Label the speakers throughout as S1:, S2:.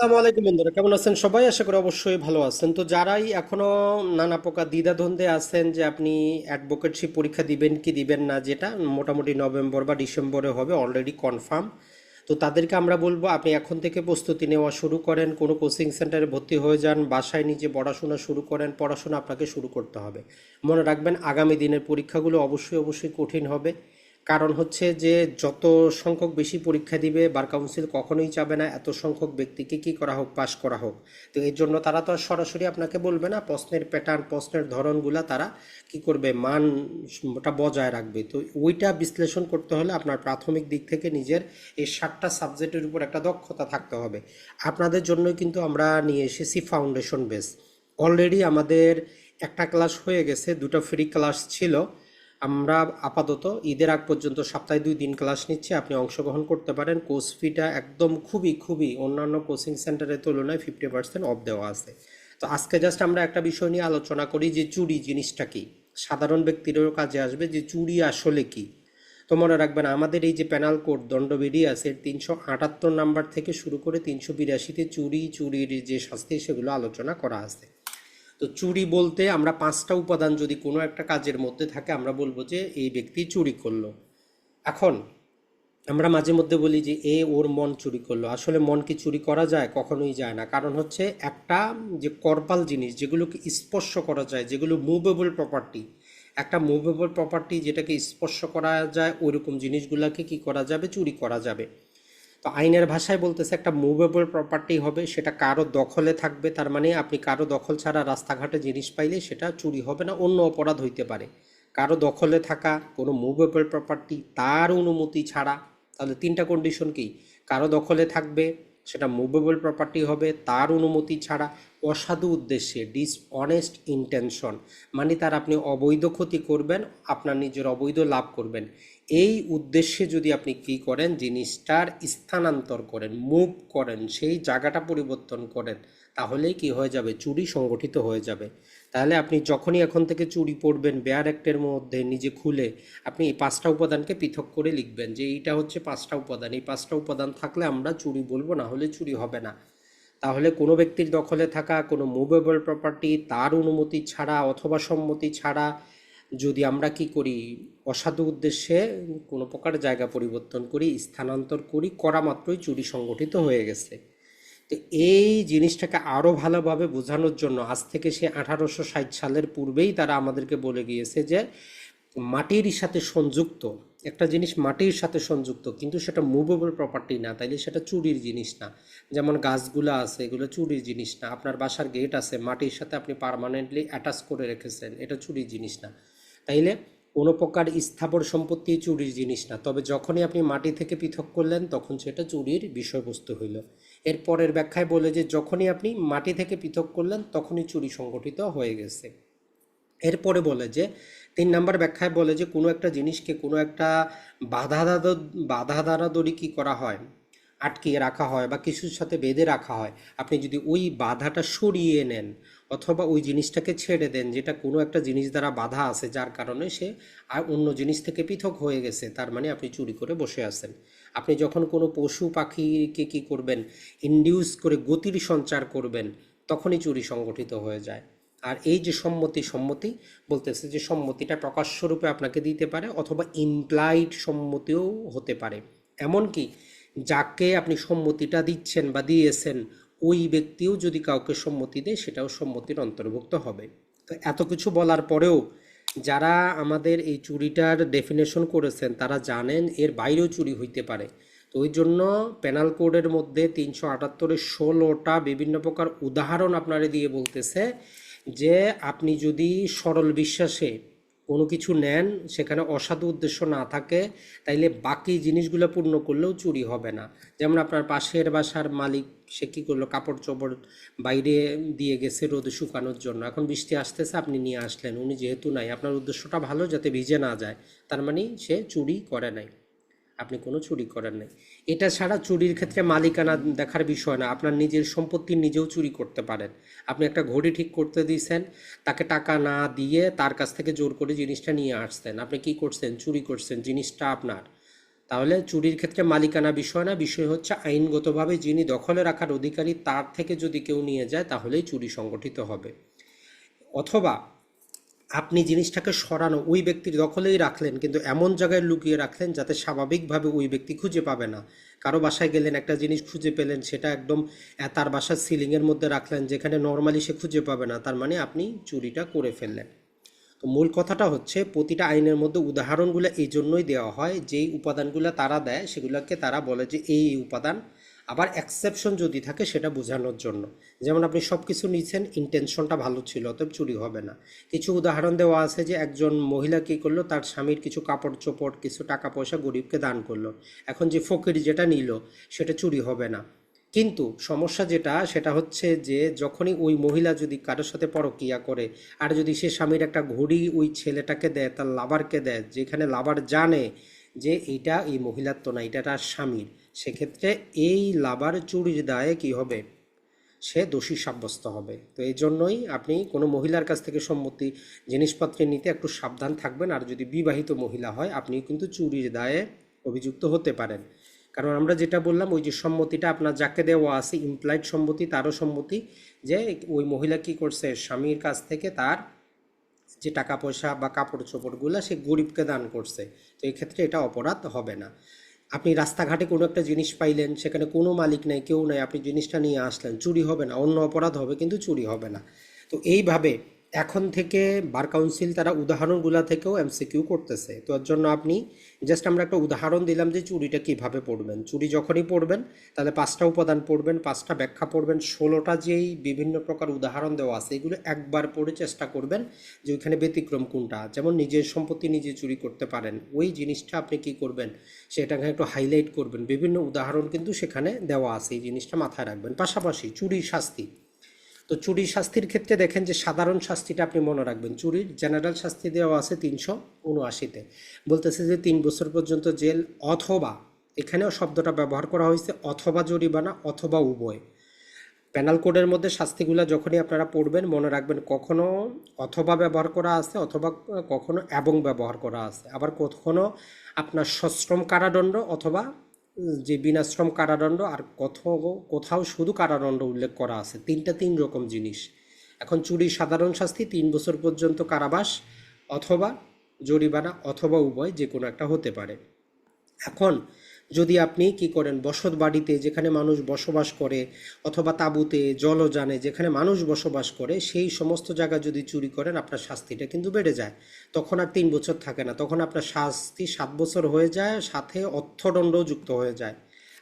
S1: আসসালামু আলাইকুম বন্ধুরা, কেমন আছেন সবাই? আশা করি অবশ্যই ভালো আছেন। তো যারাই এখনও নানা প্রকার আছেন যে আপনি পরীক্ষা দিবেন কি দিবেন না, যেটা মোটামুটি নভেম্বর বা ডিসেম্বরে হবে অলরেডি কনফার্ম তো তাদেরকে আমরা বলব, আপনি এখন থেকে প্রস্তুতি নেওয়া শুরু করেন, কোনো কোচিং সেন্টারে ভর্তি হয়ে যান, বাসায় নিজে পড়াশোনা শুরু করেন, পড়াশোনা আপনাকে শুরু করতে হবে। মনে রাখবেন, আগামী দিনের পরীক্ষাগুলো অবশ্যই অবশ্যই কঠিন হবে। কারণ হচ্ছে যে যত সংখ্যক বেশি পরীক্ষা দিবে, বার কাউন্সিল কখনোই চাবে না এত সংখ্যক ব্যক্তিকে কি করা হোক, পাশ করা হোক। তো এর জন্য তারা তো আর সরাসরি আপনাকে বলবে না, প্রশ্নের প্যাটার্ন প্রশ্নের ধরনগুলা তারা কি করবে, মান ওটা বজায় রাখবে। তো ওইটা বিশ্লেষণ করতে হলে আপনার প্রাথমিক দিক থেকে নিজের এই সাতটা সাবজেক্টের উপর একটা দক্ষতা থাকতে হবে। আপনাদের জন্যই কিন্তু আমরা নিয়ে এসেছি ফাউন্ডেশন বেস অলরেডি আমাদের একটা ক্লাস হয়ে গেছে, দুটো ফ্রি ক্লাস ছিল। আমরা আপাতত ঈদের আগ পর্যন্ত সপ্তাহে দুই দিন ক্লাস নিচ্ছি, আপনি অংশগ্রহণ করতে পারেন। কোর্স ফিটা একদম খুবই খুবই অন্যান্য কোচিং সেন্টারের তুলনায় ফিফটি পার্সেন্ট অফ দেওয়া আছে। তো আজকে জাস্ট আমরা একটা বিষয় নিয়ে আলোচনা করি যে চুরি জিনিসটা কি? সাধারণ ব্যক্তিরও কাজে আসবে যে চুরি আসলে কি? তো মনে রাখবেন, আমাদের এই যে প্যানাল কোড দণ্ডবিধি আছে, তিনশো আটাত্তর নাম্বার থেকে শুরু করে তিনশো বিরাশিতে চুরি, চুরির যে শাস্তি, সেগুলো আলোচনা করা আছে। তো চুরি বলতে আমরা পাঁচটা উপাদান যদি কোনো একটা কাজের মধ্যে থাকে, আমরা বলব যে এই ব্যক্তি চুরি করল। এখন আমরা মাঝে মধ্যে বলি যে এ ওর মন চুরি করল। আসলে মন কি চুরি করা যায়? কখনোই যায় না। কারণ হচ্ছে একটা যে করপাল জিনিস যেগুলোকে স্পর্শ করা যায়, যেগুলো মুভেবল প্রপার্টি একটা মুভেবল প্রপার্টি যেটাকে স্পর্শ করা যায়, ওইরকম জিনিসগুলোকে কি করা যাবে? চুরি করা যাবে। তো আইনের ভাষায় বলতেছে একটা মুভেবল প্রপার্টি হবে, সেটা কারও দখলে থাকবে, তার মানে আপনি কারও দখল ছাড়া রাস্তাঘাটে জিনিস পাইলে সেটা চুরি হবে না, অন্য অপরাধ হইতে পারে। কারও দখলে থাকা কোনো মুভেবল প্রপার্টি তার অনুমতি ছাড়া, তাহলে তিনটা কন্ডিশন কি? কারও দখলে থাকবে, সেটা মুভেবল প্রপার্টি হবে, তার অনুমতি ছাড়া, অসাধু উদ্দেশ্যে ডিসঅনেস্ট ইন্টেনশন মানে তার আপনি অবৈধ ক্ষতি করবেন, আপনার নিজের অবৈধ লাভ করবেন। এই উদ্দেশ্যে যদি আপনি কি করেন জিনিসটার স্থানান্তর করেন মুভ করেন, সেই জায়গাটা পরিবর্তন করেন, তাহলেই কি হয়ে যাবে? চুরি সংগঠিত হয়ে যাবে। তাহলে আপনি যখনই এখন থেকে চুরি পড়বেন বেয়ার অ্যাক্টের মধ্যে নিজে খুলে আপনি এই পাঁচটা উপাদানকে পৃথক করে লিখবেন যে এইটা হচ্ছে পাঁচটা উপাদান। এই পাঁচটা উপাদান থাকলে আমরা চুরি বলব, না হলে চুরি হবে না। তাহলে কোনো ব্যক্তির দখলে থাকা, কোনো মুভেবল প্রপার্টি তার অনুমতি ছাড়া অথবা সম্মতি ছাড়া যদি আমরা কি করি, অসাধু উদ্দেশ্যে কোনো প্রকার জায়গা পরিবর্তন করি, স্থানান্তর করি, করা মাত্রই চুরি সংগঠিত হয়ে গেছে। তো এই জিনিসটাকে আরও ভালোভাবে বোঝানোর জন্য আজ থেকে সে আঠারোশো ষাট সালের পূর্বেই তারা আমাদেরকে বলে গিয়েছে যে, মাটির সাথে সংযুক্ত, একটা জিনিস মাটির সাথে সংযুক্ত, কিন্তু সেটা মুভেবল প্রপার্টি না, তাইলে সেটা চুরির জিনিস না। যেমন গাছগুলো আছে, এগুলো চুরির জিনিস না। আপনার বাসার গেট আছে, মাটির সাথে আপনি পার্মানেন্টলি অ্যাটাচ করে রেখেছেন, এটা চুরির জিনিস না। তাইলে কোনো প্রকার স্থাবর সম্পত্তি চুরির জিনিস না। তবে যখনই আপনি মাটি থেকে পৃথক করলেন, তখন সেটা চুরির বিষয়বস্তু হইল। এর পরের ব্যাখ্যায় বলে যে, যখনই আপনি মাটি থেকে পৃথক করলেন, তখনই চুরি সংগঠিত হয়ে গেছে। এরপরে বলে যে, তিন নাম্বার ব্যাখ্যায় বলে যে, কোনো একটা জিনিসকে কোনো একটা বাধা দাদা বাধা দাঁড়াদড়ি কি করা হয়? আটকিয়ে রাখা হয় বা কিছুর সাথে বেঁধে রাখা হয়, আপনি যদি ওই বাধাটা সরিয়ে নেন অথবা ওই জিনিসটাকে ছেড়ে দেন, যেটা কোনো একটা জিনিস দ্বারা বাধা আছে, যার কারণে সে আর অন্য জিনিস থেকে পৃথক হয়ে গেছে, তার মানে আপনি চুরি করে বসে আছেন। আপনি যখন কোনো পশু পাখিকে কি করবেন ইন্ডিউস করে গতির সঞ্চার করবেন, তখনই চুরি সংগঠিত হয়ে যায়। আর এই যে সম্মতি সম্মতি বলতেছে যে সম্মতিটা প্রকাশ্যরূপে আপনাকে দিতে পারে অথবা ইমপ্লাইড সম্মতিও হতে পারে। এমনকি যাকে আপনি সম্মতিটা দিচ্ছেন বা দিয়েছেন, ওই ব্যক্তিও যদি কাউকে সম্মতি দেয়, সেটাও সম্মতির অন্তর্ভুক্ত হবে। তো এত কিছু বলার পরেও যারা আমাদের এই চুরিটার ডেফিনেশন করেছেন, তারা জানেন এর বাইরেও চুরি হইতে পারে। তো ওই জন্য পেনাল কোডের মধ্যে তিনশো আটাত্তরের ষোলোটা বিভিন্ন প্রকার উদাহরণ আপনারা দিয়ে বলতেছে যে, আপনি যদি সরল বিশ্বাসে কোনো কিছু নেন, সেখানে অসাধু উদ্দেশ্য না থাকে, তাইলে বাকি জিনিসগুলো পূর্ণ করলেও চুরি হবে না। যেমন আপনার পাশের বাসার মালিক, সে কী করল? কাপড় চোপড় বাইরে দিয়ে গেছে রোদে শুকানোর জন্য। এখন বৃষ্টি আসতেছে, আপনি নিয়ে আসলেন। উনি যেহেতু নাই, আপনার উদ্দেশ্যটা ভালো যাতে ভিজে না যায়, তার মানে সে চুরি করে নাই। আপনি কোনো চুরি করেন নাই। এটা ছাড়া চুরির ক্ষেত্রে মালিকানা দেখার বিষয় না। আপনার নিজের সম্পত্তি নিজেও চুরি করতে পারেন। আপনি একটা ঘড়ি ঠিক করতে দিয়েছেন তাকে টাকা না দিয়ে তার কাছ থেকে জোর করে জিনিসটা নিয়ে আসছেন। আপনি কি করছেন? চুরি করছেন, জিনিসটা আপনার। তাহলে চুরির ক্ষেত্রে মালিকানা বিষয় না। বিষয় হচ্ছে আইনগতভাবে যিনি দখলে রাখার অধিকারী, তার থেকে যদি কেউ নিয়ে যায়, তাহলেই চুরি সংগঠিত হবে। অথবা আপনি জিনিসটাকে সরানো, ওই ব্যক্তির দখলেই রাখলেন, কিন্তু এমন জায়গায় লুকিয়ে রাখলেন যাতে স্বাভাবিকভাবে ওই ব্যক্তি খুঁজে পাবে না। কারও বাসায় গেলেন, একটা জিনিস খুঁজে পেলেন, সেটা একদম তার বাসার সিলিংয়ের মধ্যে রাখলেন, যেখানে নর্মালি সে খুঁজে পাবে না, তার মানে আপনি চুরিটা করে ফেললেন। তো মূল কথাটা হচ্ছে, প্রতিটা আইনের মধ্যে উদাহরণগুলো এই জন্যই দেওয়া হয়, যেই উপাদানগুলো তারা দেয়, সেগুলোকে তারা বলে যে এই উপাদান আবার এক্সেপশন যদি থাকে সেটা বোঝানোর জন্য। যেমন আপনি সব কিছু নিচ্ছেন ইন্টেনশনটা ভালো ছিল, অতএব চুরি হবে না। কিছু উদাহরণ দেওয়া আছে যে একজন মহিলা কী করল? তার স্বামীর কিছু কাপড় চোপড়, কিছু টাকা পয়সা গরিবকে দান করল। এখন যে ফকির যেটা নিল, সেটা চুরি হবে না। কিন্তু সমস্যা যেটা, সেটা হচ্ছে যে যখনই ওই মহিলা যদি কারোর সাথে পরকিয়া করে, আর যদি সে স্বামীর একটা ঘড়ি ওই ছেলেটাকে দেয়, তার লাভারকে দেয়, যেখানে লাভার জানে যে এইটা এই মহিলার তো না এটা তার স্বামীর সেক্ষেত্রে এই লাভার চুরির দায়ে কি হবে? সে দোষী সাব্যস্ত হবে। তো এই জন্যই আপনি কোনো মহিলার কাছ থেকে সম্মতি জিনিসপত্র নিতে একটু সাবধান থাকবেন। আর যদি বিবাহিত মহিলা হয়, আপনি কিন্তু চুরির দায়ে অভিযুক্ত হতে পারেন। কারণ আমরা যেটা বললাম, ওই যে সম্মতিটা আপনার যাকে দেওয়া আছে ইমপ্লয়েড সম্মতি, তারও সম্মতি যে ওই মহিলা কি করছে, স্বামীর কাছ থেকে তার যে টাকা পয়সা বা কাপড় চোপড়গুলো সে গরিবকে দান করছে। তো এক্ষেত্রে এটা অপরাধ হবে না। আপনি রাস্তাঘাটে কোনো একটা জিনিস পাইলেন, সেখানে কোনো মালিক নেই, কেউ নেই, আপনি জিনিসটা নিয়ে আসলেন, চুরি হবে না, অন্য অপরাধ হবে, কিন্তু চুরি হবে না। তো এইভাবে এখন থেকে বার কাউন্সিল তারা উদাহরণগুলা থেকেও এমসিকিউ করতেছে। তো এর জন্য আপনি জাস্ট আমরা একটা উদাহরণ দিলাম যে চুরিটা কীভাবে পড়বেন। চুরি যখনই পড়বেন, তাহলে পাঁচটা উপাদান পড়বেন, পাঁচটা ব্যাখ্যা পড়বেন, ষোলোটা যেই বিভিন্ন প্রকার উদাহরণ দেওয়া আছে, এগুলো একবার পড়ে চেষ্টা করবেন যে ওইখানে ব্যতিক্রম কোনটা। যেমন নিজের সম্পত্তি নিজে চুরি করতে পারেন, ওই জিনিসটা আপনি কি করবেন, সেটাকে একটু হাইলাইট করবেন। বিভিন্ন উদাহরণ কিন্তু সেখানে দেওয়া আছে, এই জিনিসটা মাথায় রাখবেন। পাশাপাশি চুরির শাস্তি। তো চুরির শাস্তির ক্ষেত্রে দেখেন যে সাধারণ শাস্তিটা আপনি মনে রাখবেন। চুরির জেনারেল শাস্তি দেওয়া আছে তিনশো উনআশিতে। বলতেছে যে তিন বছর পর্যন্ত জেল অথবা, এখানেও শব্দটা ব্যবহার করা হয়েছে, অথবা জরিমানা, অথবা উভয়। প্যানাল কোডের মধ্যে শাস্তিগুলো যখনই আপনারা পড়বেন, মনে রাখবেন কখনো অথবা ব্যবহার করা আছে, অথবা কখনো এবং ব্যবহার করা আছে। আবার কখনো আপনার সশ্রম কারাদণ্ড অথবা যে বিনাশ্রম কারাদণ্ড আর কোথাও কোথাও শুধু কারাদণ্ড উল্লেখ করা আছে, তিনটা তিন রকম জিনিস। এখন চুরির সাধারণ শাস্তি, তিন বছর পর্যন্ত কারাবাস অথবা জরিমানা অথবা উভয় যে কোনো একটা হতে পারে। এখন যদি আপনি কি করেন, বসত বাড়িতে যেখানে মানুষ বসবাস করে অথবা তাঁবুতে জলযানে যেখানে মানুষ বসবাস করে, সেই সমস্ত জায়গা যদি চুরি করেন, আপনার শাস্তিটা কিন্তু বেড়ে যায়। তখন আর তিন বছর থাকে না। তখন আপনার শাস্তি সাত বছর হয়ে যায়, সাথে অর্থদণ্ডও যুক্ত হয়ে যায়।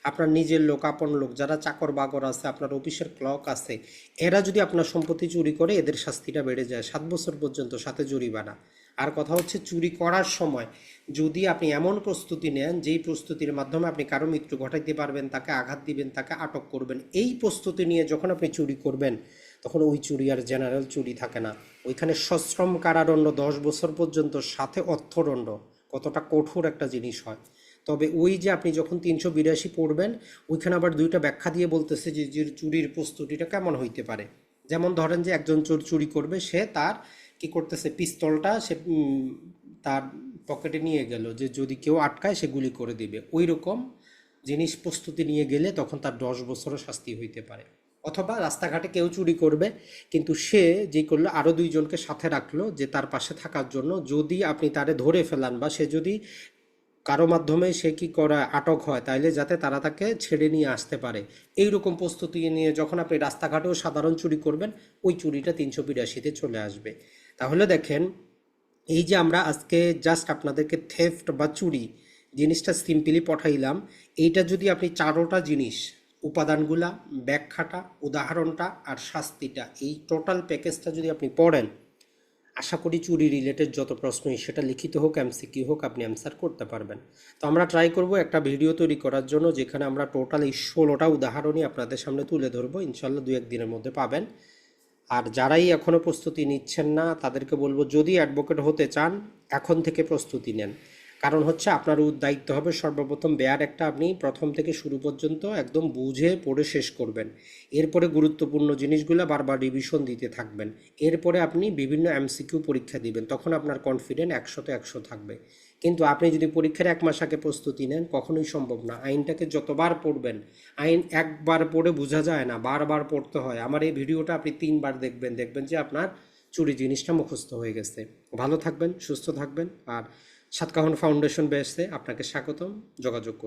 S1: আপনার নিজের লোক, আপন লোক, যারা চাকর বাকর আছে, আপনার অফিসের ক্লক আছে, এরা যদি আপনার সম্পত্তি চুরি করে, এদের শাস্তিটা বেড়ে যায়। সাত বছর পর্যন্ত সাথে জরিমানা। আর কথা হচ্ছে চুরি করার সময়। যদি আপনি এমন প্রস্তুতি নেন, যেই প্রস্তুতির মাধ্যমে আপনি কারও মৃত্যু ঘটাইতে পারবেন, তাকে আঘাত দিবেন, তাকে আটক করবেন, এই প্রস্তুতি নিয়ে যখন আপনি চুরি করবেন, তখন ওই চুরি আর জেনারেল চুরি থাকে না। ওইখানে সশ্রম কারাদণ্ড দশ বছর পর্যন্ত, সাথে অর্থদণ্ড। কতটা কঠোর একটা জিনিস হয়। তবে ওই যে আপনি যখন তিনশো বিরাশি পড়বেন, ওইখানে আবার দুইটা ব্যাখ্যা দিয়ে বলতেছে যে চুরির প্রস্তুতিটা কেমন হইতে পারে। যেমন ধরেন যে, একজন চোর চুরি করবে, সে তার কি করতেছে, পিস্তলটা সে তার পকেটে নিয়ে গেল যে যদি কেউ আটকায় সে গুলি করে দিবে। ওই রকম জিনিস প্রস্তুতি নিয়ে গেলে তখন তার দশ বছরও শাস্তি হইতে পারে। অথবা রাস্তাঘাটে কেউ চুরি করবে, কিন্তু সে যে করল আরও দুইজনকে সাথে রাখল যে তার পাশে থাকার জন্য যদি আপনি তারে ধরে ফেলান বা সে যদি কারও মাধ্যমে সে কি করা, আটক হয়, তাইলে যাতে তারা তাকে ছেড়ে নিয়ে আসতে পারে। এই রকম প্রস্তুতি নিয়ে যখন আপনি রাস্তাঘাটেও সাধারণ চুরি করবেন, ওই চুরিটা তিনশো বিরাশিতে চলে আসবে। তাহলে দেখেন, এই যে আমরা আজকে জাস্ট আপনাদেরকে থেফট বা চুরি জিনিসটা সিম্পলি পাঠাইলাম, এইটা যদি আপনি চারোটা জিনিস, উপাদানগুলা, ব্যাখ্যাটা, উদাহরণটা আর শাস্তিটা, এই টোটাল প্যাকেজটা যদি আপনি পড়েন, আশা করি চুরি রিলেটেড যত প্রশ্নই, সেটা লিখিত হোক এমসিকিউ হোক, আপনি অ্যান্সার করতে পারবেন। তো আমরা ট্রাই করব একটা ভিডিও তৈরি করার জন্য, যেখানে আমরা টোটাল এই ষোলোটা উদাহরণই আপনাদের সামনে তুলে ধরবো ইনশাল্লাহ দু একদিনের মধ্যে পাবেন। আর যারাই এখনও প্রস্তুতি নিচ্ছেন না, তাদেরকে বলব যদি অ্যাডভোকেট হতে চান, এখন থেকে প্রস্তুতি নেন। কারণ হচ্ছে আপনার দায়িত্ব হবে সর্বপ্রথম বেয়ার একটা আপনি প্রথম থেকে শুরু পর্যন্ত একদম বুঝে, পড়ে শেষ করবেন। এরপরে গুরুত্বপূর্ণ জিনিসগুলো বারবার রিভিশন দিতে থাকবেন। এরপরে আপনি বিভিন্ন এমসিকিউ পরীক্ষা দিবেন। তখন আপনার কনফিডেন্ট একশোতে একশো থাকবে। কিন্তু আপনি যদি পরীক্ষার এক মাস আগে প্রস্তুতি নেন, কখনোই সম্ভব না। আইনটাকে যতবার পড়বেন, আইন একবার পড়ে বোঝা যায় না, বারবার পড়তে হয়। আমার এই ভিডিওটা আপনি তিনবার দেখবেন দেখবেন যে আপনার চুরি জিনিসটা মুখস্থ হয়ে গেছে। ভালো থাকবেন, সুস্থ থাকবেন, আর সাতকাহন ফাউন্ডেশন বেসে আপনাকে স্বাগতম যোগাযোগ করবেন